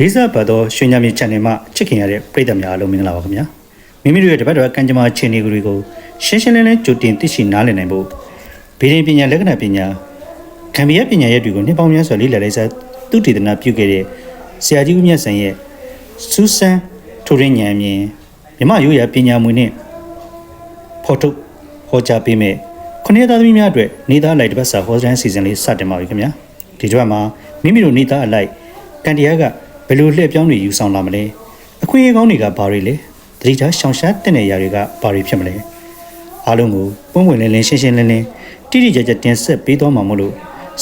လေးစားပတ်သောရွှေညမြေ channel မှာချစ်ခင်ရတဲ့ပရိသတ်များအားလုံးမင်္ဂလာပါခင်ဗျာမိမိတို့ရဲ့တပတ်တော်ကံကြမ္မာအခြေအနေတွေကိုရှင်းရှင်းလင်းလင်းကြိုတင်သိရှိနားလည်နိုင်ဖို့ဗေဒင်ပညာလက္ခဏာပညာခံပြရပညာရဲ့တွေကိုနှစ်ပေါင်းများစွာလေ့လာလိုက်စားသူတည်တနာပြုခဲ့တဲ့ဆရာကြီးဦးမြတ်ဆန်ရဲ့စူးစမ်းထိုရင်းဉာဏ်မြင်မြမရိုးရာပညာမွေနဲ့ဖော်ထုတ်ဟောကြားပေးမဲ့ခုနှစ်သားသမီးများအတွက်နေသားလိုက်တစ်ပတ်စာဟောစတန်းစီစဉ်လေးစတင်ပါပြီခင်ဗျာဒီကြွမှာမိမိတို့နေသားအလိုက်ကန်တရားက ဘယ်လိုလှည့်ပြောင်းတွေယူဆောင်လာမလဲအခွင့်အရေးကောင်းတွေကဘာတွေလဲတတိထားရှောင်ရှားတဲ့နေရာတွေကဘာတွေဖြစ်မလဲအားလုံးကိုပုံဝင်လင်းလင်းရှင်းရှင်းလင်းလင်းတိတိကျကျတင်ဆက်ပေးသွားမှာမို့လို့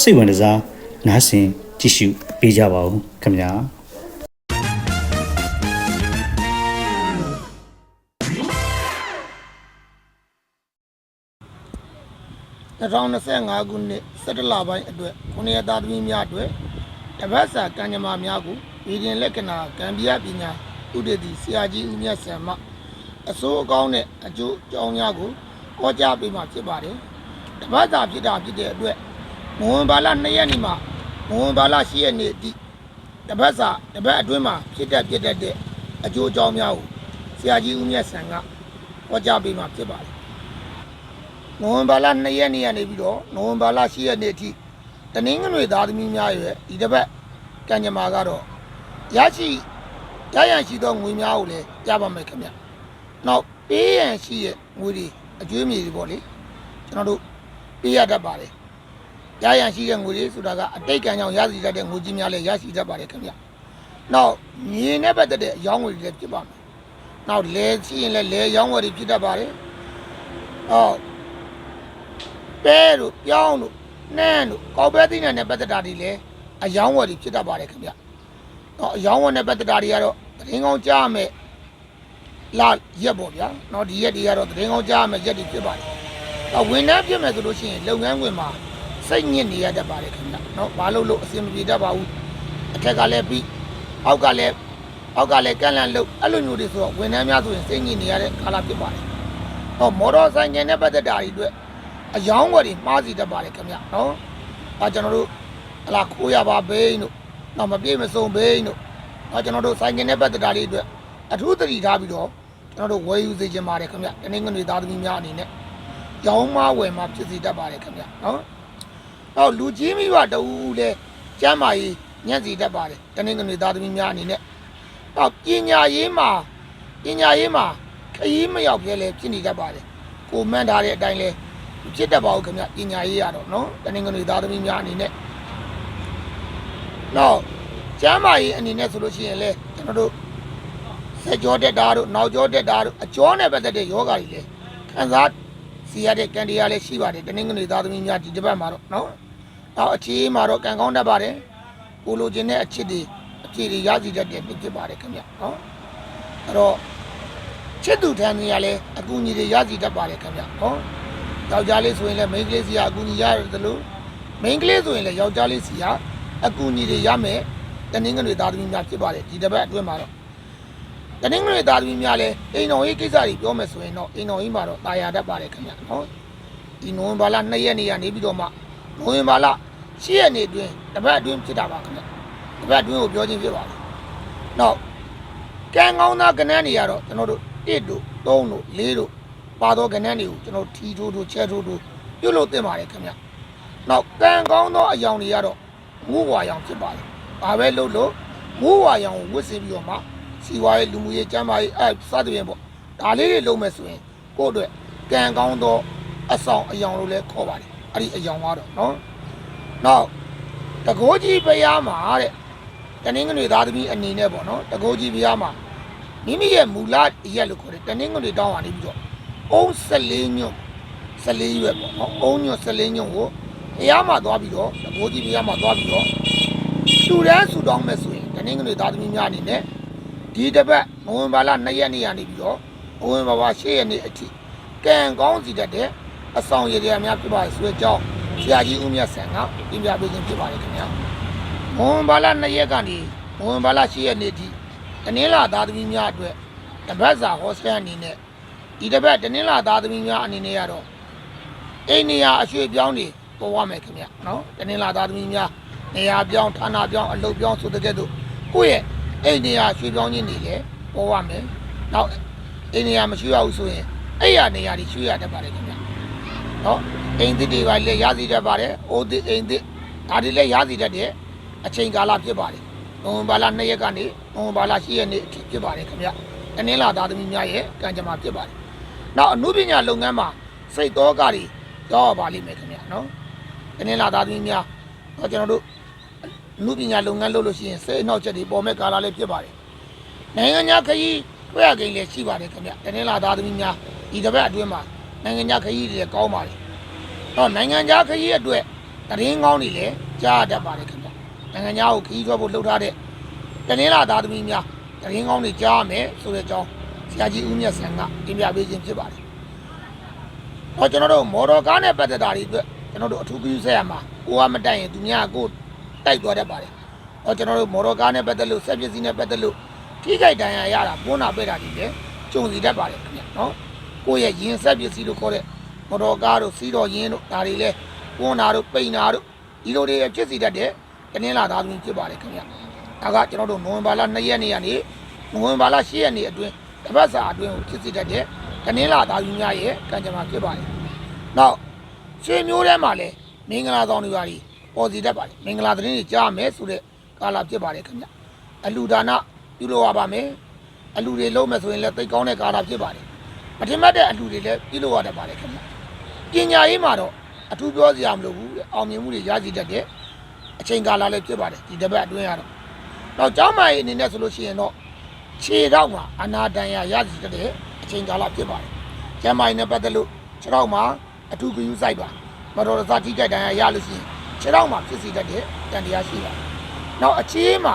စိတ်ဝင်စားနားဆင်ကြည့်ရှုပေးကြပါဦးခင်ဗျာ2025ခုနှစ်17လပိုင်းအတွက်ခုနှစ်ရက်သားသမီးများအတွက်တပတ်စာကံကြမ္မာများကို ပြည်ရင်လက္ခဏာကံပြပညာဥဒတိဆရာကြီးဦးမြတ်ဆံမအစိုးအကောင်းနဲ့အကျိုးအကြောင်းများကိုဟောကြားပေးမှာဖြစ်ပါတယ်တပတ်စာဖြစ်တာဖြစ်တဲ့အတွက်မဝင်ဘာလ2ရက်နေ့မှာမဝင်ဘာလ10ရက်နေ့အထိတပတ်စာတပတ်အတွင်းမှာဖြစ်တတ်ဖြစ်တတ်တဲ့အကျိုးအကြောင်းများကိုဆရာကြီးဦးမြတ်ဆံကဟောကြားပေးမှာဖြစ်ပါတယ်နိုဝင်ဘာလ2ရက်နေ့ကနေပြီးတော့နိုဝင်ဘာလ10ရက်နေ့အထိတနင်္ဂနွေသားသမီးများရဲ့ဒီတစ်ပတ်ကံကြမ္မာကတော့ ရရှိရရန်ရှိသောငွေများကိုလည်းရပါမယ်ခင်ဗျ။နောက်ပေးရန်ရှိရဲ့ငွေတွေအကျွေးမြေတွေပေါ့လေကျွန်တော်တို့ပေးရတတ်ပါတယ်။ရရန်ရှိတဲ့ငွေတွေဆိုတာကအတိတ်ကံကြောင့်ရရှိတတ်တဲ့ငွေကြီးများလည်းရရှိတတ်ပါတယ်ခင်ဗျ။နောက်မြေနဲ့ပတ်သက်တဲ့အယောင်းငွေတွေလည်းဖြစ်ပါမယ်။နောက်လဲရှိရင်လည်းလဲအယောင်းငွေတွေဖြစ်တတ်ပါတယ်။အော်ပဲတို့ပြောင်းတို့နှမ်းတို့ကောက်ပဲသိနေတဲ့ပတ်သက်တာတွေလည်းအယောင်းဝယ်တွေဖြစ်တတ်ပါတယ်ခင်ဗျ။ တော့အယောင်းဝယ်နဲ့ပတ်သက်တာတွေကတော့သတင်းကောင်းကြားရမယ်လာရက်ပေါ့ဗျာ။တော့ဒီရက်တွေကတော့သတင်းကောင်းကြားရမယ်ရက်တွေဖြစ်ပါတယ်။တော့ဝန်ထမ်းဖြစ်မယ်ဆိုလို့ရှိရင်လုပ်ငန်းခွင်မှာစိတ်ညစ်နေရတတ်ပါတယ်ခင်ဗျ။နော်ဘာလို့လို့အဆင်မပြေတတ်ပါဘူး။အထက်ကလည်းပြီးအောက်ကလည်းအောက်ကလည်းကန့်လန့်လို့အဲ့လိုမျိုးတွေဆိုတော့ဝန်ထမ်းများဆိုရင်စိတ်ညစ်နေရတဲ့ကာလဖြစ်ပါတယ်။တော့မော်တော်ဆိုင်ကယ်နဲ့ပတ်သက်တာတွေအတွက်အယောင်းဝယ်တွေမှားစီတတ်ပါတယ်ခင်ဗျနော်။အဲကျွန်တော်တို့ဟလာခိုးရပါဘိန်းတို့ နောက်မပြေမစုံဘိန်းတို့အဲကျွန်တော်တို့ဆိုင်ကင်နဲ့ပတ်သက်တာလေးအတွက်အထူးသတိထားပြီးတော့ကျွန်တော်တို့ဝယ်ယူစေချင်ပါတယ်ခင်ဗျ။တနင်္ဂနွေသားသမီးများအနေနဲ့ရောင်းမဝယ်မှာဖြစ်စီတတ်ပါတယ်ခင်ဗျနော်။နောက်လူကြီးမိဘတူလည်းကျမ်းမာရေးညံ့စီတတ်ပါတယ်တနင်္ဂနွေသားသမီးများအနေနဲ့နောက်ပညာရေးမှာပညာရေးမှာခရီးမရောက်ပြဲလဲဖြစ်နေတတ်ပါတယ်။ကိုမှန်းထားတဲ့အတိုင်းလဲဖြစ်တတ်ပါဦးခင်ဗျပညာရေးရတော့နော်တနင်္ဂနွေသားသမီးများအနေနဲ့ နောက်ကျမ်းမာရေးအနေနဲ့ဆိုလို့ရှိရင်လေကျွန်တော်တို့ဆက်ကြောတက်တာတို့နောက်ကြောတက်တာတို့အကျောနဲ့ပတ်သက်တဲ့ယောဂါတွေလေခံစားစီရတဲ့ကံတရားလည်းရှိပါတယ်တနင်္ဂနွေသားသမီးများဒီတစ်ပတ်မှာတော့နော်နောက်အခြေမှာတော့ကံကောင်းတတ်ပါတယ်ကိုလိုချင်တဲ့အချစ်တွေအဖြေတွေရရှိတတ်တဲ့ဖြစ်ပါတယ်ခင်ဗျနော်အဲ့တော့ချစ်သူထံနေရလဲအကူအညီတွေရရှိတတ်ပါတယ်ခင်ဗျနော်ယောက်ျားလေးဆိုရင်လည်းမိန်းကလေးစီကအကူအညီရတယ်လို့မိန်းကလေးဆိုရင်လည်းယောက်ျားလေးစီက အကူအညီတွေရမယ်တနင်္ဂနွေသားသမီးများဖြစ်ပါတယ်ဒီတစ်ပတ်အတွင်းမှာတော့တနင်္ဂနွေသားသမီးများလည်းအိမ်တော်ရေးကိစ္စတွေပြောမယ်ဆိုရင်တော့အိမ်တော်ရေးမှာတော့တာယာတတ်ပါတယ်ခင်ဗျနော်ဒီနိုဝင်ဘာလ2ရက်နေ့ကနေပြီးတော့မှနိုဝင်ဘာလ10ရက်နေ့အတွင်းတစ်ပတ်အတွင်းဖြစ်တာပါခင်ဗျတစ်ပတ်အတွင်းကိုပြောချင်းဖြစ်ပါတယ်နောက်ကံကောင်းသားကဏ္ဍတွေကတော့ကျွန်တော်တို့1တို့3တို့4တို့ပါသောကဏ္ဍတွေကိုကျွန်တော်ထီထိုးထိုးချဲထိုးထိုးပြုတ်လို့တင်ပါတယ်ခင်ဗျ။နောက်ကံကောင်းသောအယောင်တွေကတော့ ငိုးဝါရောင်ဖြစ်ပါတယ်။ဒါပဲလို့လို့ငိုးဝါရောင်ကိုဝတ်ဆင်ပြီးတော့မှစီဝါရဲ့လူမှုရေးကျန်းမာရေးအဲစသဖြင့်ပေါ့။ဒါလေးတွေလုံးမဲ့ဆိုရင်ကိုယ့်အတွက်ကံကောင်းသောအဆောင်အယောင်လို့လည်းခေါ်ပါတယ်။အဲ့ဒီအယောင်ကတော့နော်။နောက်တကိုးကြီးဘုရားမှာတဲ့တနင်္ဂနွေသားသမီးအနေနဲ့ပေါ့နော်။တကိုးကြီးဘုရားမှာမိမိရဲ့မူလရက်လို့ခေါ်တယ်တနင်္ဂနွေတောင်းပါနေပြီးတော့အုံး14ညွန့်14ရွက်ပေါ့နော်အုံးညွန့်14ညွန့်ကို ဘုရားမှာသွားပြီးတော့တကိုးကြီးဘုရားမှာသွားပြီးတော့လူတန်းဆူတောင်းမဲ့ဆိုရင်တနင်္ဂနွေသားသမီးများအနေနဲ့ဒီတစ်ပတ်နိုဝင်ဘာလ2ရက်နေ့ကနေပြီးတော့နိုဝင်ဘာလ10ရက်နေ့အထိကံကောင်းစီတတ်တဲ့အဆောင်ရည်ရများဖြစ်ပါဆွေးကြောင်းဆရာကြီးဦးမြတ်ဆန်ကပြင်ပြပေးခြင်းဖြစ်ပါတယ်ခင်ဗျာနိုဝင်ဘာလ2ရက်ကနေနိုဝင်ဘာလ10ရက်နေ့အထိတနင်္လာသားသမီးများအတွက်တပတ်စာဟောစတန်အနေနဲ့ဒီတစ်ပတ်တနင်္လာသားသမီးများအနေနဲ့ကတော့အိမ်နေရာအရွှေ့ပြောင်းနေ ပေါ်ရမယ်ခင်ဗျနော်တနင်္လာသားသမီးများနေရာပြောင်းဌာနပြောင်းအလုပ်ပြောင်းဆိုတဲ့ကဲ့သို့ကိုယ့်ရဲ့အဲ့နေရာရွှေပြောင်းခြင်းတွေလည်းပေါ်ရမယ်နောက်အဲ့နေရာမရှိရဘူးဆိုရင်အဲ့ရနေရာတွေရွှေ့ရတတ်ပါတယ်ခင်ဗျနော်အိမ်သစ်တွေကလည်းရစီတတ်ပါတယ်အိုးသစ်အိမ်သစ်ဒါတွေလည်းရစီတတ်တဲ့အချိန်ကာလဖြစ်ပါတယ်နိုဝင်ဘာလ2ရက်ကနေနိုဝင်ဘာလ10ရက်နေ့အထိဖြစ်ပါတယ်ခင်ဗျတနင်္လာသားသမီးများရဲ့ကံကြမ္မာဖြစ်ပါတယ်နောက်အမှုပညာလုပ်ငန်းမှာစိတ်တော်ကတွေရောက်ပါလိမ့်မယ်ခင်ဗျနော် တနင်္လာသားသမီးများတော့ကျွန်တော်တို့လူပညာလုပ်ငန်းလုပ်လို့ရှိရင်စိတ်အနှောက်အယှက်တွေပေါ်မဲ့ကာလလေးဖြစ်ပါတယ်။နိုင်ငံခြားခရီးတွေ့ရကိန်းလည်းရှိပါတယ်ခင်ဗျ။တနင်္လာသားသမီးများဒီတစ်ပတ်အတွင်းမှာနိုင်ငံခြားခရီးတွေလည်းကောင်းပါတယ်။တော့နိုင်ငံခြားခရီးအတွက်တရင်ကောင်းတွေလည်းကြားရတတ်ပါတယ်ခင်ဗျ။နိုင်ငံခြားကိုခရီးထွက်ဖို့လှုပ်ထားတဲ့တနင်္လာသားသမီးများတရင်ကောင်းတွေကြားရမယ်ဆိုတဲ့အကြောင်းဆရာကြီးဦးမြတ်ဆန်ကတင်ပြပေးခြင်းဖြစ်ပါတယ်။တော့ကျွန်တော်တို့မော်တော်ကားနဲ့ပတ်သက်တာတွေအတွက် ကျွန်တော်တို့အထူးပြုဆက်ရမှာကိုကမတိုက်ရင်သူများကကိုတိုက်သွားတတ်ပါတယ်။တော့ကျွန်တော်တို့မော်တော်ကားနဲ့ပတ်သက်လို့ဆက်ပစ္စည်းနဲ့ပတ်သက်လို့ထိခိုက်ဒဏ်ရာရတာပွန်းတာပဲ့တာဒီလေကြုံစီတတ်ပါတယ်ခင်ဗျနော်။ကိုယ့်ရဲ့ရင်ဆက်ပစ္စည်းလို့ခေါ်တဲ့မော်တော်ကားတို့စီးတော်ရင်တို့ဒါတွေလဲပွန်းတာတို့ပိန်တာတို့ဒီလိုတွေဖြစ်စီတတ်တဲ့တင်းလာသားသမီးဖြစ်ပါတယ်ခင်ဗျ။ဒါကကျွန်တော်တို့နိုဝင်ဘာလ2ရက်နေ့ကနေနိုဝင်ဘာလ10ရက်နေ့အတွင်းတပတ်စာအတွင်းကိုဖြစ်စီတတ်တဲ့တင်းလာသားသမီးများရဲ့ကံကြမ္မာဖြစ်ပါတယ်။နောက် ရွှေမျိုးထဲမှာလဲမင်္ဂလာဆောင်တွေပါဒီပေါ်စီတတ်ပါတယ်မင်္ဂလာသတင်းတွေကြားမယ်ဆိုတဲ့ကာလဖြစ်ပါတယ်ခင်ဗျအလူဒါနပြုလုပ်ရပါမယ်အလူတွေလုံးမယ်ဆိုရင်လည်းသိကောင်းတဲ့ကာလဖြစ်ပါတယ်မထင်မှတ်တဲ့အလူတွေလည်းပြုလုပ်ရတတ်ပါတယ်ခင်ဗျပညာရေးမှာတော့အထူးပြောစရာမလိုဘူးတဲ့အောင်မြင်မှုတွေရရှိတတ်တဲ့အချိန်ကာလလည်းဖြစ်ပါတယ်ဒီတစ်ပတ်အတွင်းကတော့တော့ကျောင်းမကြီးအနေနဲ့ဆိုလို့ရှိရင်တော့ခြေတော့မှာအနာတန်ရရရှိတတ်တဲ့အချိန်ကာလဖြစ်ပါတယ်ကျမ်းမာရေးနဲ့ပတ်သက်လို့ခြေတော့မှာ အထူးဂရုစိုက်ပါမတော်တဆထိကြိုက်တန်ရရလို့ရှိရင်ခြေတော့မှာဖြစ်စီတတ်တဲ့တန်တရားရှိပါတယ်။နောက်အခြေမှာ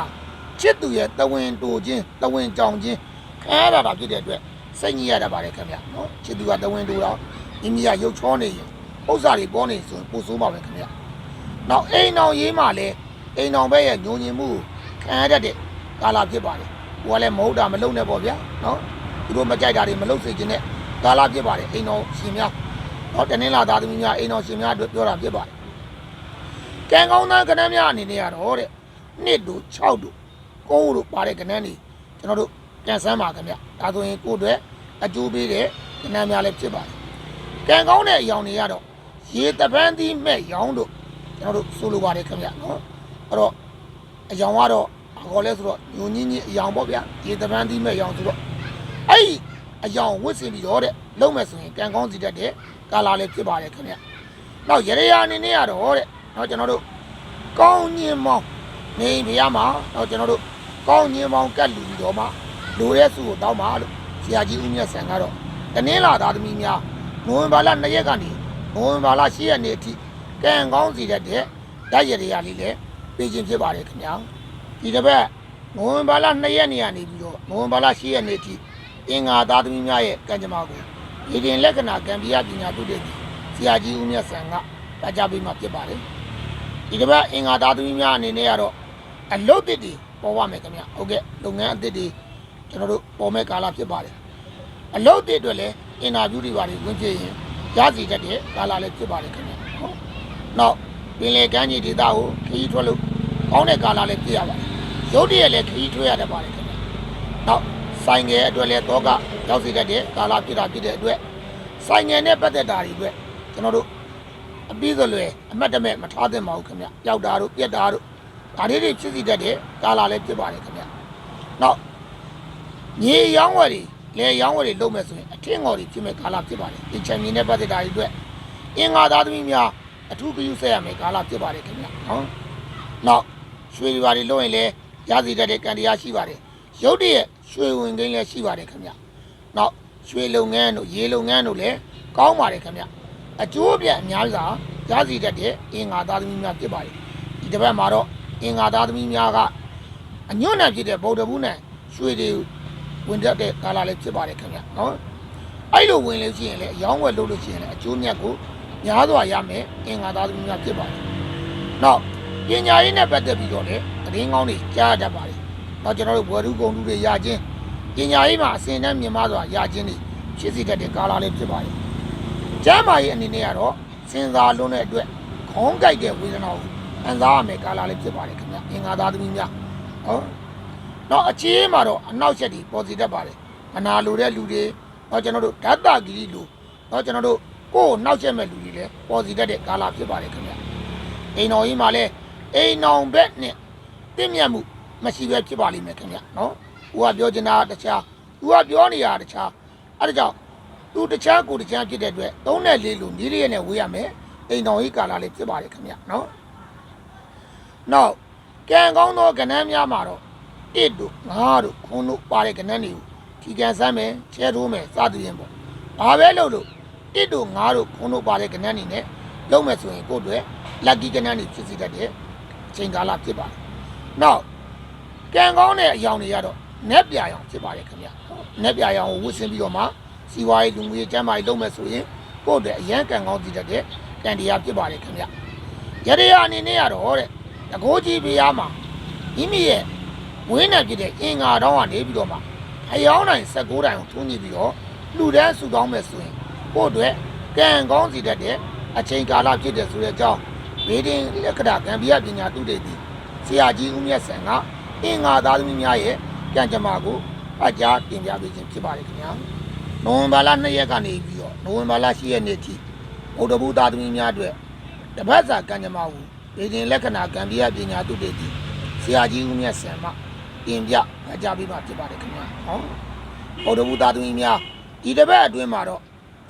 ချစ်သူရဲ့တဝင်းတူခြင်းတဝင်းကြောင်ခြင်းခံရတာဖြစ်တဲ့အတွက်စိတ်ညစ်ရတတ်ပါတယ်ခင်ဗျာနော်ချစ်သူကတဝင်းတူတော့မိမိကရုပ်ချောနေရင်ဥစ္စာတွေပေါ်နေဆိုရင်ပို့ဆိုးပါပဲခင်ဗျာ။နောက်အိမ်အောင်ရေးမှာလည်းအိမ်အောင်ဘက်ရဲ့ညုံညင်မှုခံရတတ်တဲ့ကာလဖြစ်ပါတယ်။ကိုကလည်းမဟုတ်တာမလုပ်နဲ့ပေါ့ဗျာနော်သူတို့မကြိုက်တာတွေမလုပ်စေချင်တဲ့ကာလဖြစ်ပါတယ်အိမ်တော်ရှင်များ တော့တနင်္လာသားသမီးများအိမ်တော်ရှင်များအတွက်ပြောတာဖြစ်ပါတယ်ကံကောင်းသားကဏ္ဍများအနေနဲ့ရတော့တဲ့နှစ်တို့6တို့9တို့ပါတဲ့ကဏ္ဍတွေကျွန်တော်တို့ကန်ဆန်းပါခင်ဗျဒါဆိုရင်ကိုယ့်အတွက်အကျိုးပေးတဲ့ကဏ္ဍများလည်းဖြစ်ပါတယ်ကံကောင်းတဲ့အယောင်တွေကတော့ရေတပန်းသီးမဲ့ရောင်းတို့ကျွန်တော်တို့ဆိုလိုပါတယ်ခင်ဗျနော်အဲ့တော့အယောင်ကတော့အခေါ်လဲဆိုတော့ညုံညင်းကြီးအယောင်ပေါ့ဗျာရေတပန်းသီးမဲ့ရောင်းဆိုတော့အဲ့ဒီ အယောင်ဝစ်စင်ပြီးတော့တဲ့လုံးမဲ့ဆိုရင်ကံကောင်းစီတတ်တဲ့ကာလာလည်းဖြစ်ပါတယ်ခင်ဗျနောက်ရရရအနေနဲ့ရတော့တဲ့တော့ကျွန်တော်တို့ကောင်းညင်မောင်းနေဘုရားမှာတော့ကျွန်တော်တို့ကောင်းညင်မောင်းကတ်လူပြီးတော့မှလိုရဲစုကိုတောင်းပါလို့ဆရာကြီးဦးမြတ်ဆန်ကတော့တနင်္လာသားသမီးများနိုဝင်ဘာလ2ရက်ကနေနိုဝင်ဘာလ10ရက်နေ့အထိကံကောင်းစီတဲ့တဲ့ဓာတ်ရရလေးလည်းပေးခြင်းဖြစ်ပါတယ်ခင်ဗျာဒီတစ်ပတ်နိုဝင်ဘာလ2ရက်နေ့ကနေပြီးတော့နိုဝင်ဘာလ10ရက်နေ့အထိ အင်္ဂါသားသမီးများရဲ့ကံကြမ္မာကိုဒီတင်လက္ခဏာကံပြရပညာတုတဲ့ဆရာကြီးဦးမြတ်ဆန်ကတာကြပေးမှဖြစ်ပါတယ်ဒီတစ်ပတ်အင်္ဂါသားသမီးများအနေနဲ့ကတော့အလုတ်တစ်တွေပေါ်ပါမယ်ခင်ဗျဟုတ်ကဲ့လုပ်ငန်းအသစ်တွေကျွန်တော်တို့ပေါ်မဲ့ကာလဖြစ်ပါတယ်အလုတ်တစ်အတွက်လည်းအင်တာဗျူးတွေပါတယ်ဝင်ပြရင်ရစီတတ်တဲ့ကာလလည်းဖြစ်ပါတယ်ခင်ဗျဟုတ်နောက်ပင်လေကမ်းခြေဒေသကိုခရီးထွက်လို့ကောင်းတဲ့ကာလလည်းဖြစ်ရပါတယ်ရုပ်တရက်လည်းခရီးထွက်ရတတ်ပါတယ်ခင်ဗျနောက် ဆိုင်ငယ်အတွက်လည်းတော့ကရောက်စီတတ်တဲ့ကာလဖြစ်တာဖြစ်တဲ့အတွက်ဆိုင်ငယ်နဲ့ပတ်သက်တာတွေအတွက်ကျွန်တော်တို့အပြီးသလွယ်အမတ်တမဲ့မထားသင့်ပါဘူးခင်ဗျပျောက်တာတို့ပြက်တာတို့ဒါလေးတွေဖြစ်စီတတ်တဲ့ကာလာလည်းဖြစ်ပါတယ်ခင်ဗျနောက်မြေရောင်းဝယ်တွေလေရောင်းဝယ်တွေလုပ်မဲ့ဆိုရင်အထင်ငေါ်တွေဖြစ်မဲ့ကာလာဖြစ်ပါတယ်ဒီချန်မြင်တဲ့ပတ်သက်တာတွေအတွက်အင်္ဂါသားသမီးများအထူးဂရုစိုက်ရမယ်ကာလာဖြစ်ပါတယ်ခင်ဗျနော်နောက်ရွှေတွေပါတွေလုပ်ရင်လည်းရစီတတ်တဲ့ကံတရားရှိပါတယ် ရုပ်တရက်ရွှေဝင်ကိန်းလည်းရှိပါတယ်ခင်ဗျနောက်ရွှေလုပ်ငန်းတို့ရေလုပ်ငန်းတို့လည်းကောင်းပါတယ်ခင်ဗျအကျိုးအပြတ်အများစွာရစီတတ်တဲ့အင်္ဂါသားသမီးများဖြစ်ပါတယ်ဒီတစ်ပတ်မှာတော့အင်္ဂါသားသမီးများကအညွန့်နဲ့ဖြစ်တဲ့ဗုဒ္ဓဘူးနဲ့ရွှေတွေဝင်တတ်တဲ့ကာလလေးဖြစ်ပါတယ်ခင်ဗျနော်အဲ့လိုဝင်လို့ရှိရင်လည်းအယောင်းဝယ်လုပ်လို့ရှိရင်လည်းအကျိုးမြတ်ကိုများစွာရမယ်အင်္ဂါသားသမီးများဖြစ်ပါတယ်နောက်ပညာရေးနဲ့ပတ်သက်ပြီးတော့လည်းတရင်ကောင်းတွေကြားတတ်ပါတယ် နောက်ကျွန်တော်တို့ဘွယ်သူကုန်သူတွေရခြင်းပညာရေးမှာအစဉ်နဲ့မြင်မစွာရခြင်းတွေဖြစ်စီတတ်တဲ့ကာလလေးဖြစ်ပါတယ်ကျမ်းမာရေးအနေနဲ့ကတော့စဉ်းစားလွန်းတဲ့အတွက်ခေါင်းကိုက်တဲ့ဝေဒနာကိုခံစားရမယ်ကာလလေးဖြစ်ပါတယ်ခင်ဗျအင်္ဂါသားသမီးများဟောတော့အချင်းမှာတော့အနောက်ချက်တွေပေါ်စီတတ်ပါတယ်မနာလိုတဲ့လူတွေတော့ကျွန်တော်တို့ဓာတ်တာဂီရီလူတော့ကျွန်တော်တို့ကိုယ်ကိုနောက်ချက်မဲ့လူတွေလည်းပေါ်စီတတ်တဲ့ကာလဖြစ်ပါတယ်ခင်ဗျအိမ်တော်ကြီးမှာလည်းအိမ်တော်ဘက်နဲ့တင့်မြတ်မှု မရှိပဲဖြစ်ပါလိမ့်မယ်ခင်ဗျနော်ဦးကပြောချင်တာတခြားဦးကပြောနေတာတခြားအဲဒါကြောင့်သူတခြားကိုတခြားဖြစ်တဲ့အတွက်သုံးနဲ့လေးလူနီးလေးနဲ့ဝေးရမယ်အိမ်တော်ကြီးကာလလေးဖြစ်ပါတယ်ခင်ဗျနော်နောက်ကံကောင်းသောကဏ္ဍများမှာတော့တစ်တို့ငါးတို့ခွန်းတို့ပါတဲ့ကဏ္ဍတွေကိုထီကန်ဆမ်းမယ်ချဲထိုးမယ်စသဖြင့်ပေါ့ဘာပဲလုပ်လို့တစ်တို့ငါးတို့ခွန်းတို့ပါတဲ့ကဏ္ဍတွေနဲ့လုပ်မယ်ဆိုရင်ကိုယ့်အတွက် lucky ကဏ္ဍတွေဖြစ်စီတတ်တဲ့အချိန်ကာလဖြစ်ပါတယ်နောက် ကံကောင်းတဲ့အယောင်တွေကတော့နက်ပြာရောင်ဖြစ်ပါတယ်ခင်ဗျနက်ပြာရောင်ကိုဝတ်ဆင်းပြီးတော့မှစီဝါရေးလူငွေကျမ်းမာရေးလုပ်မယ်ဆိုရင်ကိုယ့်အတွက်အရန်ကံကောင်းစီတတ်တဲ့ကံတရားဖြစ်ပါတယ်ခင်ဗျရရရအနေနဲ့ရတော့တဲ့တကိုးကြီးပြားမှာမိမိရဲ့ဝင်းနဲ့ဖြစ်တဲ့အင်္ဂါတောင်းကနေပြီးတော့မှဖျောင်းနိုင်16တိုင်ကိုထုံးကြည့်ပြီးတော့လူတန်းစုတောင်းမဲ့ဆိုရင်ကိုယ့်အတွက်ကံကောင်းစီတတ်တဲ့အချိန်ကာလဖြစ်တဲ့ဆိုတဲ့အကြောင်းဘေးတင်လက္ခဏာကံပြပညာတုတေသည်ဆရာကြီးဦးမြတ်ဆန်က အင်္ဂါသားသမီးများရဲ့ကံကြမ္မာကိုအကြားတင်ပြပေးခြင်းဖြစ်ပါတယ်ခင်ဗျာနိုဝင်ဘာလ2ရက်ကနေပြီးတော့နိုဝင်ဘာလ10ရက်နေ့ထိဘုဒ္ဓဘုသားသမီးများအတွက်တပတ်စာကံကြမ္မာကိုဘေးတင်လက္ခဏာကံပြပညာတုတေသည်ဆရာကြီးဦးမြတ်ဆန်ကတင်ပြအကြပေးမှာဖြစ်ပါတယ်ခင်ဗျာဟောဘုဒ္ဓဘုသားသမီးများဒီတစ်ပတ်အတွင်းမှာတော့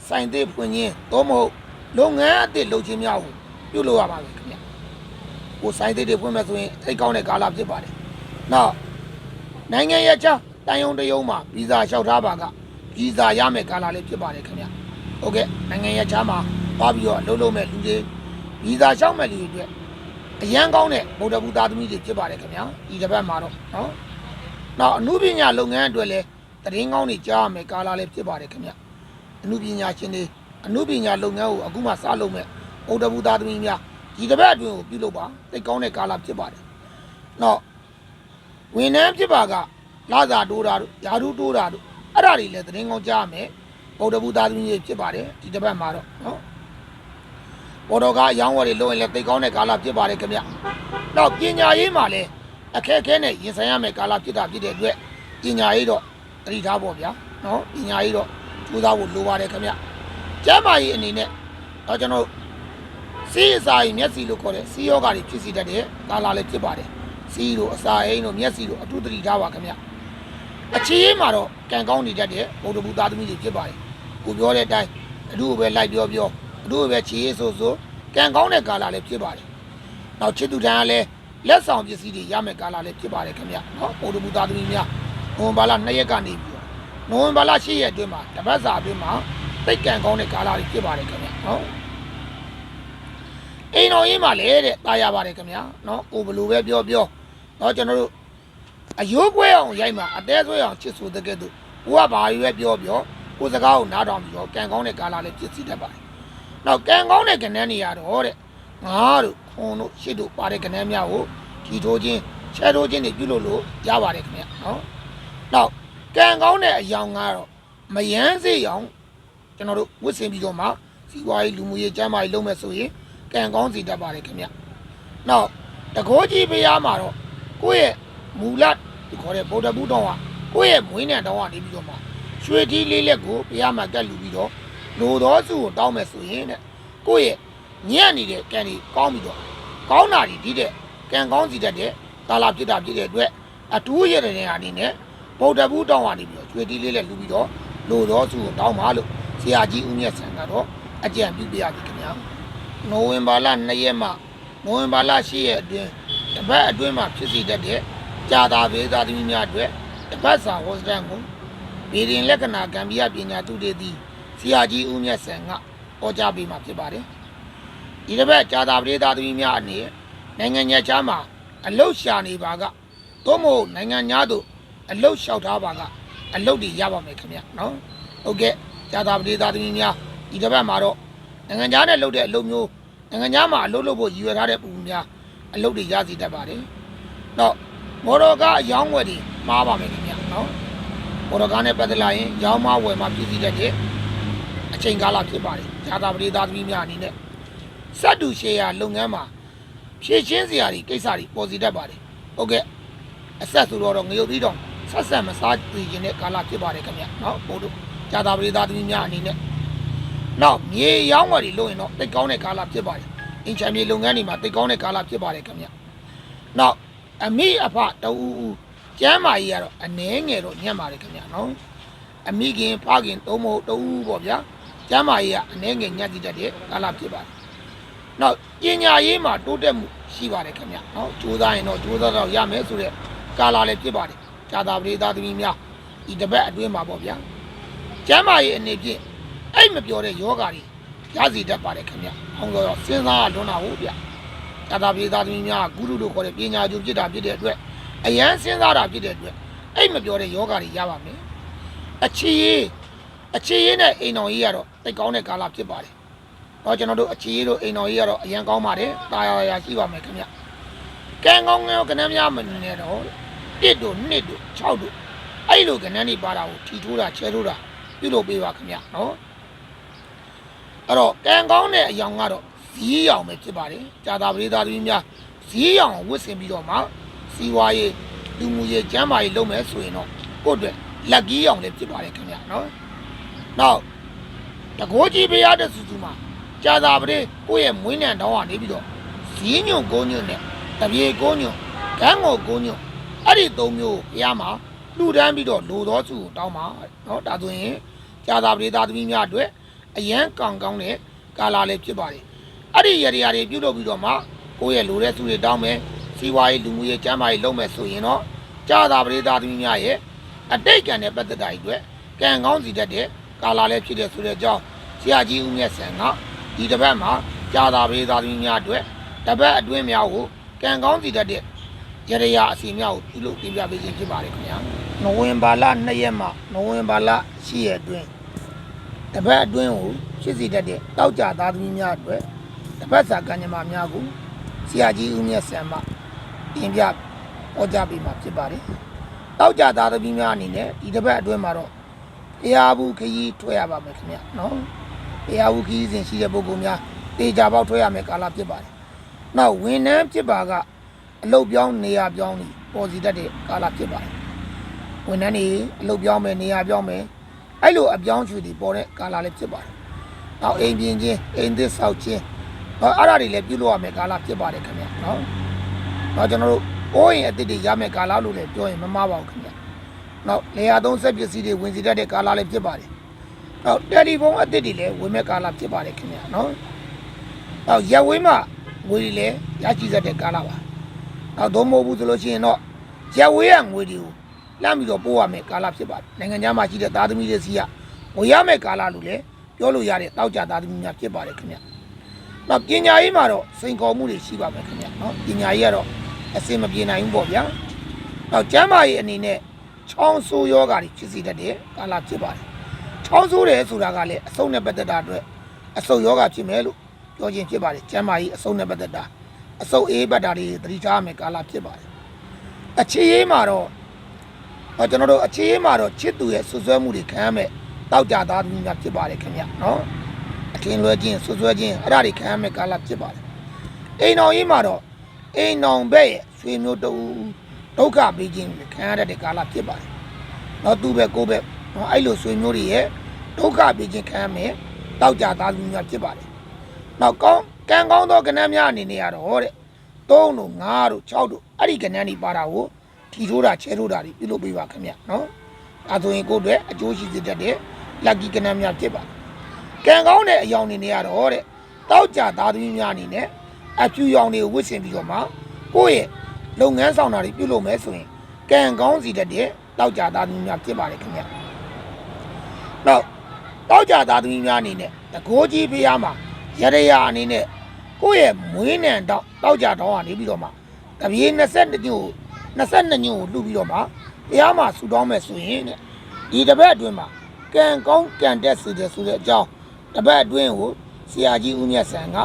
စိုင်သေးဖွင့်ခြင်းသို့မဟုတ်လုပ်ငန်းအသစ်လုပ်ခြင်းများကိုပြုလုပ်ရပါမယ်ခင်ဗျာကိုစိုင်သေးတွေဖွင့်မယ်ဆိုရင်အိတ်ကောင်းတဲ့ကာလဖြစ်ပါတယ် နောက်နိုင်ငံရဲ့ချတန်ယုံတယုံမှာဗီဇာလျှောက်ထားပါကဗီဇာရမယ်ကာလလေးဖြစ်ပါတယ်ခင်ဗျာဟုတ်ကဲ့နိုင်ငံရဲ့ချမှာပါပြီးတော့အလုပ်လုပ်မဲ့လူတွေဗီဇာလျှောက်မဲ့လူတွေအတွက်အရန်ကောင်းတဲ့ဗုဒ္ဓဘုသားသမီးတွေဖြစ်ပါတယ်ခင်ဗျာဒီတစ်ပတ်မှာတော့နော်နောက်အမှုပညာလုပ်ငန်းအတွက်လည်းတရင်ကောင်းတွေကြားရမယ်ကာလာလည်းဖြစ်ပါတယ်ခင်ဗျာအမှုပညာရှင်တွေအမှုပညာလုပ်ငန်းကိုအခုမှစလုပ်မဲ့ဗုဒ္ဓဘုသားသမီးများဒီတစ်ပတ်အတွင်းကိုပြုလုပ်ပါသိကောင်းတဲ့ကာလာဖြစ်ပါတယ်နောက် ဝန်ထမ်းဖြစ်ပါကလာစာတိုးတာတို့ယာဓုတိုးတာတို့အဲ့ဒါတွေလည်းတရင်ကောင်းကြားရမယ်ဗုဒ္ဓဘုသားသမီးတွေဖြစ်ပါတယ်ဒီတစ်ပတ်မှာတော့နော်ပေါ်တော်ကအယောင်းဝယ်တွေလုပ်ရင်လည်းသိကောင်းတဲ့ကာလဖြစ်ပါတယ်ခင်ဗျ။နောက်ပညာရေးမှာလည်းအခက်အခဲနဲ့ရင်ဆိုင်ရမယ့်ကာလဖြစ်တာဖြစ်တဲ့အတွက်ပညာရေးတော့တတိထားပေါ့ဗျာ။နော်ပညာရေးတော့ကြိုးစားဖို့လိုပါတယ်ခင်ဗျ။ကျမ်းမာရေးအနေနဲ့တော့ကျွန်တော်စီးအစာရင်မျက်စိလို့ခေါ်တဲ့စီးယောဂါတွေဖြစ်စီတတ်တဲ့ကာလလည်းဖြစ်ပါတယ်။ စီးလို့အစာအိမ်လို့မျက်စိလို့အထူးတတိထားပါခင်ဗျ။အခြေရေးမှာတော့ကံကောင်းနေတတ်တဲ့ဘုဒ္ဓဘုသားသမီးတွေဖြစ်ပါတယ်။ကိုပြောတဲ့အတိုင်းအတူပဲလိုက်ပြောပြောတို့ပဲခြေရေးဆိုဆိုကံကောင်းတဲ့ကာလလည်းဖြစ်ပါတယ်။နောက်ချစ်သူတန်းကလည်းလက်ဆောင်ပစ္စည်းတွေရမယ့်ကာလလည်းဖြစ်ပါတယ်ခင်ဗျ။နော်ပို့တူသားသမီးများနိုဝင်ဘာလ2ရက်ကနေပြီးတော့နိုဝင်ဘာလ10ရက်အတွင်းမှာတပတ်စာအတွင်းမှာတိတ်ကံကောင်းတဲ့ကာလတွေဖြစ်ပါတယ်ခင်ဗျ။နော်အိမ်တော်ရင်းမှာလည်းတဲ့တာရပါတယ်ခင်ဗျာ။နော်ကိုဘလူပဲပြောပြော နော်ကျွန်တော်တို့အယိုးကွဲအောင်ရိုက်မှာအသေးဆွဲအောင်ချစ်ဆိုတဲ့ကဲ့သို့ကိုကဘာရွယ်ပြောပြောကိုစကားကိုနားထောင်ပြီးတော့ကံကောင်းတဲ့ကာလလည်းဖြစ်စီတတ်ပါတယ်နောက်ကံကောင်းတဲ့ကဏ္ဍနေရတော့တဲ့ငါတို့ခွန်တို့ရှစ်တို့ပါတဲ့ကဏ္ဍများကိုဒီထိုးခြင်းချဲထိုးခြင်းတွေပြုလုပ်လို့ရပါတယ်ခင်ဗျနော်နောက်ကံကောင်းတဲ့အယောင်ကတော့မယန်းစေးရောင်ကျွန်တော်တို့ဝတ်ဆင်ပြီးတော့မှစီဝါရေးလူမှုရေးကျန်းမာရေးလုပ်မယ်ဆိုရင်ကံကောင်းစီတတ်ပါတယ်ခင်ဗျနောက်တကိုးကြီးဖျားမှာတော့ ကိုယ့်ရဲ့မူလဒီခေါ်တဲ့ဗုဒ္ဓဘုတော်ကကိုယ့်ရဲ့မွေးနေ့တောင်းကနေပြီးတော့မှရွှေထီးလေးလက်ကိုဖျားမှာကတ်လူပြီးတော့လိုတော်စုကိုတောင်းမယ်ဆိုရင်တဲ့ကိုယ့်ရဲ့ညံ့နေတဲ့ကံဒီကောင်းပြီးတော့ကောင်းတာဒီဒီတဲ့ကံကောင်းစီတတ်တဲ့ကာလာဖြစ်တာဖြစ်တဲ့အတွက်အတူရတဲ့နေရာအနေနဲ့ဗုဒ္ဓဘူးတောင်းကနေပြီးတော့ကျွေတီးလေးနဲ့လူပြီးတော့လိုတော်စုကိုတောင်းပါလို့ဆရာကြီးဦးမြတ်ဆန်ကတော့အကြံပြုပြရပြီခင်ဗျာနိုဝင်ဘာလ2ရက်မှနိုဝင်ဘာလ10ရက်အတွင်း တပတ်အတွင်းမှာဖြစ်စီတတ်တဲ့ကြာတာဘေးသားသမီးများအတွက်တပတ်စာဝတ်စတန်ကိုပြည်ရင်လက္ခဏာကံပြပညာသူတွေသည်ဆရာကြီးဦးမြတ်ဆန်ကဟောကြားပေးမှာဖြစ်ပါတယ်ဒီတစ်ပတ်ဂျာတာပရိသတ်သမီးများအနေနဲ့နိုင်ငံညာချားမှာအလုတ်ရှာနေပါကသို့မဟုတ်နိုင်ငံညာတို့အလုတ်လျှောက်ထားပါကအလုတ်တွေရပါမယ်ခင်ဗျနော်ဟုတ်ကဲ့ဂျာတာပရိသတ်သမီးများဒီတစ်ပတ်မှာတော့နိုင်ငံခြားနဲ့လုပ်တဲ့အလုပ်မျိုးနိုင်ငံခြားမှာအလုပ်လုပ်ဖို့ရည်ရွယ်ထားတဲ့ပုံများ အလုပ်တွေရစီတတ်ပါတယ်တော့မော်တော်ကားအယောင်းဝယ်တွေမှားပါမယ်ခင်ဗျနော်မော်တော်ကားနဲ့ပတ်သက်လာရင်ရောင်းမဝယ်မှာပြည်စည်းတတ်တဲ့အချိန်ကာလဖြစ်ပါတယ်။ဇာတာပရိသတ်သမီးများအနေနဲ့စက်တူရှယ်ယာလုပ်ငန်းမှာဖြည့်ချင်းစရာတွေကိစ္စတွေပေါ်စီတတ်ပါတယ်။ဟုတ်ကဲ့အဆက်ဆိုတော့ငရုတ်သီးတောင်ဆက်ဆက်မစားကြည့်ခြင်းတဲ့ကာလဖြစ်ပါတယ်ခင်ဗျနော်ပို့တို့ကြာတာပရိသတ်သမီးများအနေနဲ့နောက်မြေရောင်းဝယ်တွေလုပ်ရင်တော့တိတ်ကောင်းတဲ့ကာလဖြစ်ပါတယ် အင်ချမ်းမြေလုပ်ငန်းတွေမှာတိတ်ကောင်းတဲ့ကာလဖြစ်ပါတယ်ခင်ဗျနောက်အမိအဖတူဦးကျမ်းမာကြီးကတော့အနှဲငယ်တော့ညံ့ပါတယ်ခင်ဗျနော်အမိခင်ဖခင်သုံးမို့တူဦးပေါ့ဗျာကျမ်းမာကြီးကအနှဲငယ်ညံ့ကြည့်တတ်တဲ့ကာလဖြစ်ပါတယ်နောက်ပညာရေးမှာတိုးတက်မှုရှိပါတယ်ခင်ဗျ။နော်ကြိုးစားရင်တော့ကြိုးစားတော့ရမယ်ဆိုတဲ့ကာလာလည်းဖြစ်ပါတယ်။ဇာတာပရိသတ်သမီးများဒီတစ်ပတ်အတွင်းမှာပေါ့ဗျာ။ကျမ်းမာရေးအနေဖြင့်အဲ့မပြောတဲ့ယောဂါတွေ ရစီတတ်ပါတယ်ခင်ဗျ။အောင်တော့စဉ်းစားရလွန်းတာဟုတ်ဗျ။ဇာတာပရိသတ်သမီးများကဂုရုလို့ခေါ်တဲ့ပညာကျိုးဖြစ်တာဖြစ်တဲ့အတွက်အယံစဉ်းစားတာဖြစ်တဲ့အတွက်အဲ့မပြောတဲ့ယောဂါတွေရပါမယ်။အခြေရေးအခြေရေးနဲ့အိမ်တော်ရေးကတော့တိတ်ကောင်းတဲ့ကာလဖြစ်ပါတယ်တော့ကျွန်တော်တို့အခြေရေးတို့အိမ်တော်ကြီးကတော့အရင်ကောင်းပါတယ်တာယာယာရှိပါမယ်ခင်ဗျကဲကောင်းငယ်ကနန်းများမနေတော့တစ်တို့နှစ်တို့6တို့အဲ့လိုကနန်းတွေပါတာကိုထီထိုးတာချဲထိုးတာပြုလုပ်ပေးပါခင်ဗျနော် အဲ့တော့ကံကောင်းတဲ့အယောင်ကတော့ဇီးရောင်ပဲဖြစ်ပါတယ်ကြာတာပရိသတ်ကြီးများဇီးရောင်ဝတ်ဆင်ပြီးတော့မှစီဝါရေးလူမှုရေးကျန်းမာရေးလုပ်မယ်ဆိုရင်တော့ကိုယ့်အတွက်လက်ကြီးရောင်လည်းဖြစ်ပါတယ်ခင်ဗျာနော်နောက်တကိုးကြီးဘုရားတဲ့စုစုမှာကြာတာပရိကိုယ့်ရဲ့မွေးနံတော်ကနေပြီးတော့ဇီးညွန့်ကိုညွန့်နဲ့တပြေကိုညွန့်ကန်းကိုကိုညွန့်အဲ့ဒီသုံးမျိုးဘုရားမှာလှူဒန်းပြီးတော့လိုတော်စုကိုတောင်းပါနော်ဒါဆိုရင်ကြာတာပရိသတ်ကြီးများအတွက် အရန်ကောင်ကောင်းတဲ့ကာလာလေးဖြစ်ပါတယ်အဲ့ဒီရရတွေပြုလုပ်ပြီးတော့မှကိုယ့်ရဲ့လိုတဲ့စုတွေတောင်းမယ်စီဝါရေးလူမှုရေးကျမ်းမာရေးလုပ်မယ်ဆိုရင်တော့ကြာသာပရေသားသမီးများရဲ့အတိတ်ကံနဲ့ပတ်သက်တာတွေအတွက်ကံကောင်းစီတတ်တဲ့ကာလာလေးဖြစ်တဲ့ဆိုတဲ့အကြောင်းဆရာကြီးဦးမြတ်ဆန်ကဒီတစ်ပတ်မှာကြာသာပေးသားသမီးများအတွက်တစ်ပတ်အတွင်းများကိုကံကောင်းစီတတ်တဲ့ရရရာအစီများကိုပြုလုပ်တင်ပြပေးခြင်းဖြစ်ပါတယ်ခင်ဗျာနိုဝင်ဘာလ2ရက်မှနိုဝင်ဘာလ10ရက်အတွင်း တစ်ပတ်အတွင်းကိုဖြစ်စီတတ်တဲ့တောက်ကြသားသမီးများအတွက်တစ်ပတ်စာကံကြမ္မာများကိုဆရာကြီးဦးမြတ်ဆံမတင်ပြဟောကြားပေးမှာဖြစ်ပါတယ်တောက်ကြသားသမီးများအနေနဲ့ဒီတစ်ပတ်အတွင်းမှာတော့တရားဘူးခရီးထွက်ရပါမယ်ခင်ဗျာနော်တရားဝခီးစဉ်ရှိတဲ့ပုဂ္ဂိုလ်များတေချာပေါက်ထွက်ရမယ်ကာလဖြစ်ပါတယ်။နောက်ဝန်ထမ်းဖြစ်ပါကအလုတ်ပြောင်းနေရာပြောင်းနေပေါ်စီတတ်တဲ့ကာလဖြစ်ပါတယ်။ဝန်ထမ်းတွေအလုတ်ပြောင်းမယ်နေရာပြောင်းမယ် အဲ့လိုအပြောင်းချွေတွေပေါ်တဲ့ကာလလည်းဖြစ်ပါတယ်။နောက်အိမ်ပြင်ချင်းအိမ်သစ်ဆောက်ခြင်းတော့အဲ့ဒါတွေလည်းပြုလုပ်ရမယ်ကာလဖြစ်ပါတယ်ခင်ဗျာနော်။တော့ကျွန်တော်တို့အိုးရင်အစ်စ်တွေရမယ်ကာလလို့လည်းပြောရင်မမှားပါဘူးခင်ဗျာ။နောက်လေယာသုံးဆက်ပစ္စည်းတွေဝင်စီတတ်တဲ့ကာလလည်းဖြစ်ပါတယ်။တော့တယ်လီဖုန်းအသစ်တွေလည်းဝင်မဲ့ကာလဖြစ်ပါတယ်ခင်ဗျာနော်။တော့ရက်ဝင်းမှာငွေတွေလည်းရရှိတတ်တဲ့ကာလပါ။တော့သုံးမဟုတ်ဘူးဆိုလို့ရှိရင်တော့ရက်ဝင်းကငွေတွေကို လမ်းပြီးတော့ပို့ရမယ်ကာလဖြစ်ပါတယ်။နိုင်ငံခြားမှာရှိတဲ့သားသမီးတွေစီကငွေရမယ်ကာလလို့လည်းပြောလို့ရတဲ့တောက်ကြသားသမီးများဖြစ်ပါတယ်ခင်ဗျာ။တော့ပညာရေးမှာတော့စိန်ခေါ်မှုတွေရှိပါမယ်ခင်ဗျာနော်။ပညာရေးကတော့အစင်မပြေနိုင်ဘူးပေါ့ဗျာ။တော့ကျမ်းမာရေးအနေနဲ့ချောင်းဆိုးယောဂါတွေဖြစ်စေတတ်တဲ့ကာလဖြစ်ပါတယ်ချောင်းဆိုးတယ်ဆိုတာကလည်းအဆုတ်နဲ့ပတ်သက်တာအတွက်အဆုတ်ယောဂဖြစ်မယ်လို့ပြောခြင်းဖြစ်ပါတယ်ကျမ်းမာရေးအဆုတ်နဲ့ပတ်သက်တာအဆုတ်အေးပတ်တာတွေသတိထားမယ်ကာလဖြစ်ပါတယ်အခြေရေးမှာတော့ ဟောကျွန်တော်တို့အခြေရေးမှာတော့ချစ်သူရဲ့ဆွဆွဲမှုတွေခံရမယ်တောက်ကြသားသမီးများဖြစ်ပါတယ်ခင်ဗျနော်အထင်လွဲခြင်းဆွဆွဲခြင်းအဲ့ဒါတွေခံရမယ်ကာလဖြစ်ပါတယ်အိမ်တော်ရေးမှာတော့အိမ်တော်ဘက်ရဲ့ဆွေမျိုးတူဒုက္ခပေးခြင်းတွေခံရတဲ့ကာလဖြစ်ပါတယ်နော်သူ့ဘက်ကိုယ့်ဘက်နော်အဲ့လိုဆွေမျိုးတွေရဲ့ဒုက္ခပေးခြင်းခံရမယ်တောက်ကြသားသမီးများဖြစ်ပါတယ်။နောက်ကောင်းကံကောင်းသောကဏ္ဍများအနေနဲ့ရတော့တဲ့3တို့5တို့6တို့အဲ့ဒီကဏ္ဍတွေပါတာကို ထီထိုးတာချဲထိုးတာတွေပြုလုပ်ပေးပါခင်ဗျနော်။အဲဆိုရင်ကိုယ့်အတွက်အကျိုးရှိစေတတ်တဲ့ lucky ကဏ္ဍများဖြစ်ပါတယ်။ကံကောင်းတဲ့အယောင်တွေနဲ့ရတော့တဲ့တောက်ကြသားသမီးများအနေနဲ့အဖြူရောင်တွေကိုဝတ်ဆင်ပြီးတော့မှကိုယ့်ရဲ့လုပ်ငန်းဆောင်တာတွေပြုလုပ်မယ်ဆိုရင်ကံကောင်းစီတတ်တဲ့တောက်ကြသားသမီးများဖြစ်ပါတယ်ခင်ဗျ။နောက်တောက်ကြသားသမီးများအနေနဲ့တကိုးကြီးဖေးရမှာရရရအနေနဲ့ကိုယ့်ရဲ့မွေးနံတောက်တောက်ကြတောင်းကနေပြီးတော့မှတပြေ22ညို့ 22ညို့ကိုလှူပြီးတော့မှဖះမှာဆူတောင်းမယ်ဆိုရင်တဲ့ဒီတစ်ပတ်အတွင်းမှာကံကောင်းကံတက်စေတယ်ဆိုတဲ့အကြောင်းတစ်ပတ်အတွင်းကိုဆရာကြီးဦးမြတ်ဆန်က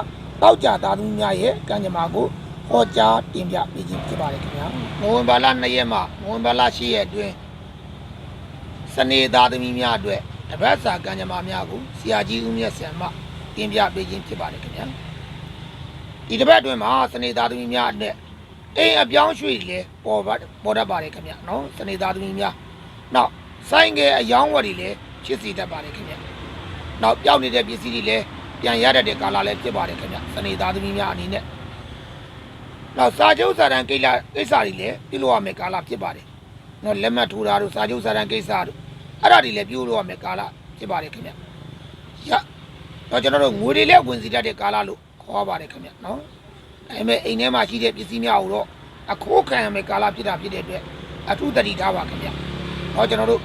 တောက်ကြသားသမီးများရဲ့ကံကြမ္မာကိုဟောကြားတင်ပြပေးခြင်းဖြစ်ပါတယ်ခင်ဗျာနိုဝင်ဘာလ2ရက်မှနိုဝင်ဘာလ10ရက်အတွင်းစနေသားသမီးများအတွက်တပတ်စာကံကြမ္မာများကိုဆရာကြီးဦးမြတ်ဆံမှတင်ပြပေးခြင်းဖြစ်ပါတယ်ခင်ဗျာဒီတပတ်အတွင်းမှာစနေသားသမီးများအတွက် အိမ်အပြောင်းရွှေ့တွေလည်းပေါ်ပါပေါ်တတ်ပါတယ်ခင်ဗျနော်စနေသားသမီးများနောက်ဆိုင်ငယ်အယောင်းဝယ်တွေလည်းဖြစ်စီတတ်ပါတယ်ခင်ဗျနောက်ပြောင်းနေတဲ့ပစ္စည်းတွေလည်းပြန်ရတတ်တဲ့ကာလလည်းဖြစ်ပါတယ်ခင်ဗျစနေသားသမီးများအနေနဲ့နောက်စာချုပ်စာတမ်းကိစ္စကိစ္စတွေလည်းပြုလုပ်ရမယ့်ကာလဖြစ်ပါတယ်နော်လက်မှတ်ထိုးတာတို့စာချုပ်စာတမ်းကိစ္စတို့အဲ့ဒါတွေလည်းပြုလုပ်ရမယ့်ကာလဖြစ်ပါတယ်ခင်ဗျရတော့ကျွန်တော်တို့ငွေတွေလည်းဝင်စီတတ်တဲ့ကာလလို့ခေါ်ပါတယ်ခင်ဗျနော် ဒါပေမဲ့အိမ်ထဲမှာရှိတဲ့ပစ္စည်းများကိုတော့အခိုးခံရမယ့်ကာလဖြစ်တာဖြစ်တဲ့အတွက်အထူးတတိထားပါခင်ဗျ။တော့ကျွန်တော်တို့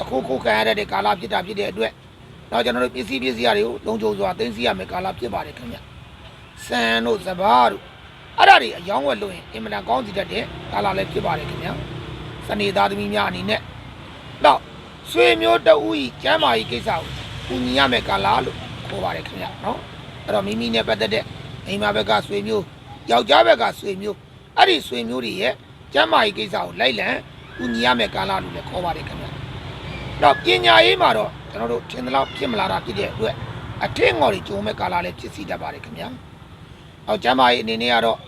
အခိုးခိုးခံရတဲ့ကာလဖြစ်တာဖြစ်တဲ့အတွက်တော့ကျွန်တော်တို့ပစ္စည်းပစ္စည်းတွေကိုလုံခြုံစွာသိမ်းဆည်းရမယ့်ကာလဖြစ်ပါတယ်ခင်ဗျ။ဆန်တို့စပါးတို့အဲ့ဒါတွေအယောင်းဝယ်လို့ရင်အင်မတန်ကောင်းစီတတ်တဲ့ကာလလည်းဖြစ်ပါတယ်ခင်ဗျ။စနေသားသမီးများအနေနဲ့တော့ဆွေမျိုးတအူကြီးကျမ်းမာကြီးကိစ္စကိုကူညီရမယ့်ကာလလို့ခေါ်ပါတယ်ခင်ဗျ။နော်အဲ့တော့မိမိနဲ့ပတ်သက်တဲ့အိမ်မဘက်ကဆွေမျိုး ယောက်ျားဘက်ကဆွေမျိုးအဲ့ဒီဆွေမျိုးတွေရဲ့ကျမ်းမာရေးကိစ္စကိုလိုက်လံကူညီရမယ့်ကာလလို့လည်းခေါ်ပါတယ်ခင်ဗျ။တော့ပညာရေးမှာတော့ကျွန်တော်တို့ထင်သလောက်ဖြစ်မလာတာဖြစ်တဲ့အတွက်အထင်ငေါ်တွေကြုံမဲ့ကာလလည်းဖြစ်စီတတ်ပါတယ်ခင်ဗျာ။အောက်ကျမ်းမာရေးအနေနဲ့ကတော့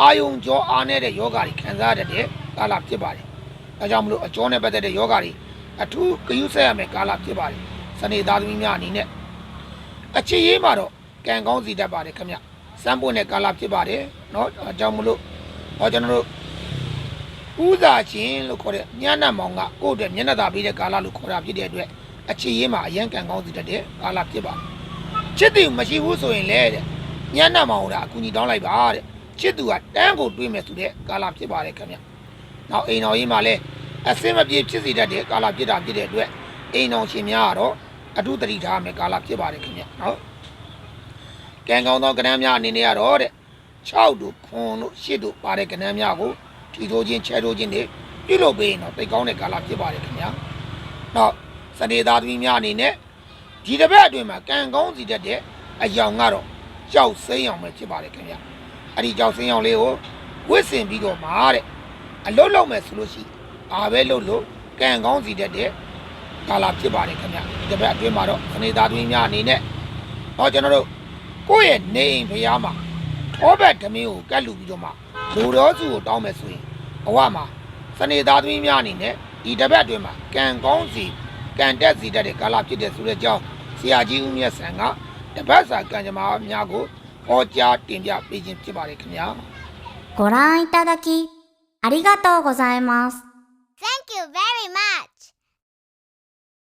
အာယုံကြောအားနေတဲ့ယောဂါတွေခံစားရတဲ့ကာလဖြစ်ပါတယ်။ဒါကြောင့်မလို့အကျောနဲ့ပတ်သက်တဲ့ယောဂါတွေအထူးဂရုစိုက်ရမယ့်ကာလဖြစ်ပါတယ်။စနေသားသမီးများအနေနဲ့အချစ်ရေးမှာတော့ကံကောင်းစီတတ်ပါတယ်ခင်ဗျ။ စမ်းပွင့်တဲ့ကာလဖြစ်ပါတယ်เนาะအကြောင်းမလို့ဟောကျွန်တော်တို့ဥသာချင်းလို့ခေါ်တဲ့ညနာမောင်ကကိုယ့်အတွက်မျက်နှာသာပေးတဲ့ကာလလို့ခေါ်တာဖြစ်တဲ့အတွက်အချစ်ရေးမှာအရန်ကံကောင်းစီတတ်တဲ့ကာလဖြစ်ပါတယ်ချစ်သူမရှိဘူးဆိုရင်လည်းတဲ့ညနာမောင်ကအကူကြီးတောင်းလိုက်ပါတဲ့ချစ်သူကတန်းကိုတွေးမယ်ဆိုတဲ့ကာလဖြစ်ပါတယ်ခင်ဗျနောက်အိမ်တော်ရေးမှာလည်းအစင်မပြေဖြစ်စီတတ်တဲ့ကာလဖြစ်တာဖြစ်တဲ့အတွက်အိမ်တော်ရှင်များကတော့အထူးတတိထားမယ်ကာလဖြစ်ပါတယ်ခင်ဗျနော် ကံကောင်းသောကဏ္ဍများအနေနဲ့ကတော့တဲ့6တို့9တို့10တို့ပါတဲ့ကဏ္ဍများကိုထီထိုးခြင်းချဲထိုးခြင်းတွေပြုလုပ်ပေးရင်တော့တိတ်ကောင်းတဲ့ကာလဖြစ်ပါတယ်ခင်ဗျာ။နောက်စနေသားသမီးများအနေနဲ့ဒီတစ်ပတ်အတွင်းမှာကံကောင်းစီတတ်တဲ့အယောင်ကတော့ကြောက်စိမ့်အောင်ပဲဖြစ်ပါတယ်ခင်ဗျာ။အဲ့ဒီကြောက်စိမ့်အောင်လေးကိုဝစ်စင်ပြီးတော့မှာတဲ့အလုတ်လုံးမယ်ဆိုလို့ရှိရင်အားပဲလုတ်လို့ကံကောင်းစီတတ်တဲ့ကာလဖြစ်ပါတယ်ခင်ဗျာ။ဒီတစ်ပတ်အတွင်းမှာတော့စနေသားသမီးများအနေနဲ့ဟောကျွန်တော်တို့ ကိုယ့်ရဲ့နေအိမ်ဖျားမှာထောဘက်ဓမင်းကိုကတ်လူပြီးတော့မှလူတော်စုကိုတောင်းမယ်ဆိုရင်ဘဝမှာစနေသားသမီးများအနေနဲ့ဒီတစ်ပတ်အတွင်းမှာကံကောင်းစီကံတက်စီတတ်တဲ့ကာလဖြစ်တဲ့ဆိုတဲ့ကြောင်းဆရာကြီးဦးမြတ်ဆန်ကတပတ်စာကံကြမ္မာများကိုဟောကြားတင်ပြပေးခြင်းဖြစ်ပါတယ်ခင်ဗျာ ご覧いただき、ありがとうございます。